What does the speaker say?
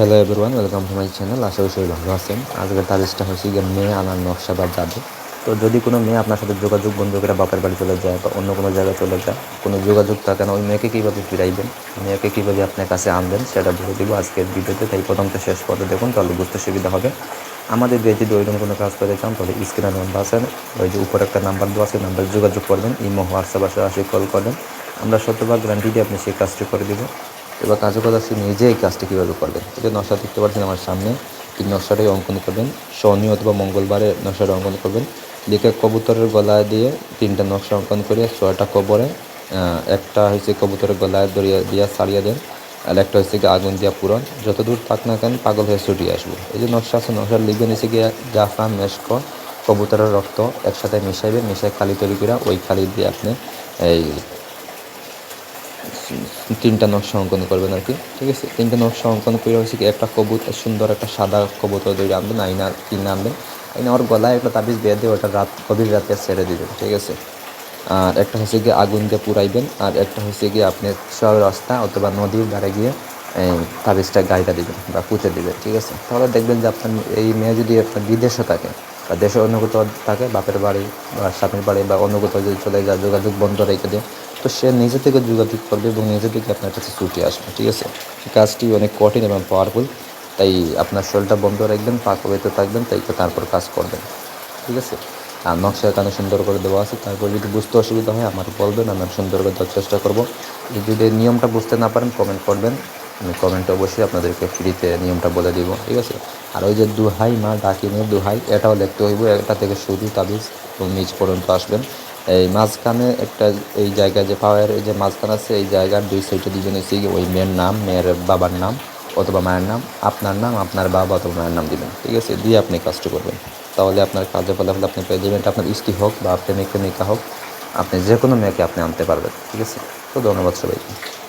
Hello everyone welcome to my channel আশা করি সবাই ভালো আছেন। আজকের তারিখটা হচ্ছে গিয়ে মেয়ে আনার নকশা বা যাবে তো যদি কোনো মেয়ে আপনার সাথে যোগাযোগ বন্ধ করে বাপের বাড়ি চলে যায় বা অন্য কোনো জায়গায় চলে যায়, কোনো যোগাযোগ থাকে না, ওই মেয়েকে কীভাবে ফিরাইবেন? মেয়েকে কীভাবে আপনার কাছে আনবেন, সেটা বলে দিব আজকের ভিডিওতে। তাই প্রথমটা শেষ পর্যন্ত দেখুন, তাহলে বুঝতে সুবিধা হবে। আমাদের দিয়ে যদি ওইরকম কোনো কাজ করতে চান, তাহলে স্ক্রিনের নাম্বার আছে। ওই যে উপরে একটা নাম্বার দেওয়া আছে নাম্বার যোগাযোগ করবেন, ইমো, হোয়াটসঅ্যাপ আসে কল করবেন। আমরা শতভাগ গ্যারান্টি দিয়ে আপনি সেই কাজটি করে দেবো। এবার কাজে কথা সে নিজে এই কাজটি কীভাবে করবেন? এই যে নকশা দেখতে পাচ্ছেন আমার সামনে। এই নকশাটাই অঙ্কন করবেন। শনি অথবা মঙ্গলবারে নকশাটা অঙ্কন করবেন। লিখে কবুতরের গলায় দিয়ে তিনটা নকশা অঙ্কন করে ছয়টা কবরে একটা হচ্ছে কবুতরের গলায় দড়িয়ে দিয়া ছাড়িয়ে দেন, আর একটা হচ্ছে গিয়ে আগুন দিয়া পুরন। যত দূর থাক না কেন পাগল হয়ে ছুটিয়ে আসব। এই যে নকশা আছে, নকশা লিখবেন হচ্ছে গিয়ে জাফা মেশক, কবুতরের রক্ত একসাথে মিশাইবেন, মিশাই খালি তৈরি করে ওই খালি দিয়ে আপনি এই তিনটা নকশা অঙ্কন করবেন আর কি। ঠিক আছে? তিনটা নকশা অঙ্কন করে হচ্ছে কি একটা কবুতর সুন্দর একটা সাদা কবুতর দৌড়ে আনবেন, আইনা, কিনে আনবেন। আইনা ওর গলায় একটা তাবিজ বেঁধে দিয়ে ওটা রাত, গভীর রাতে ছেড়ে দেবেন, ঠিক আছে? আর একটা হচ্ছে গিয়ে আগুন দিয়ে পুরাইবেন আর একটা হচ্ছে গিয়ে আপনি সব রাস্তা অথবা নদীর ধারে গিয়ে তাবিজটা গাইটা দিবেন বা পুঁতে দিবেন, ঠিক আছে? তাহলে দেখবেন যে আপনার এই মেয়ে যদি আপনার বিদেশে থাকে বা দেশে কোথাও থাকে, বাপের বাড়ি বা স্বামীর বাড়ি বা কোথাও যদি চলে যায়, যোগাযোগ বন্ধ রেখে দেয় তো সে নিজে থেকে যোগাযোগ করবে এবং নিজে থেকে আপনার কাছে ছুটে আসবে, ঠিক আছে? কাজটি অনেক কঠিন এবং পাওয়ারফুল তাই আপনার শরীরটা বন্ধ রাখবেন, পা কবিতে থাকবেন, তাই তারপর কাজ করবেন, ঠিক আছে? আর নকশা এখানে সুন্দর করে দেওয়া আছে, তারপর যদি বুঝতে অসুবিধা হয় আমার বলবেন, আমি সুন্দর করে দেওয়ার চেষ্টা করব। যদি নিয়মটা বুঝতে না পারেন কমেন্ট করবেন, আমি কমেন্টে অবশ্যই আপনাদেরকে ফ্রিতে নিয়মটা বলে দিব, ঠিক আছে? আর ওই যে দুহাই মা ডাকিনের দুহাই, এটাও লিখতে হইব, এটা থেকে শুরু তাবিজ এবং নিচ পর্যন্ত আসবেন। এই মাঝখানে একটা এই জায়গা যে পাওয়ার যে মাঝখানে আছে, এই জায়গার দুই সাইডে দুজন গিয়ে ওই মেয়ের নাম মেয়ের বাবার নাম অথবা মায়ের নাম, আপনার নাম, আপনার বাবা অথবা মায়ের নাম দিবেন, ঠিক আছে? দিয়ে আপনি কাজটা করবেন। তাহলে আপনার কাজে ফলাফল, আপনি পেয়ে যাবেন আপনার স্ত্রী হোক বা প্রেমিক প্রেমিকা হোক, আপনি যে কোনো মেয়েকে আপনি আনতে পারবেন, ঠিক আছে? তো ধন্যবাদ সবাইকে।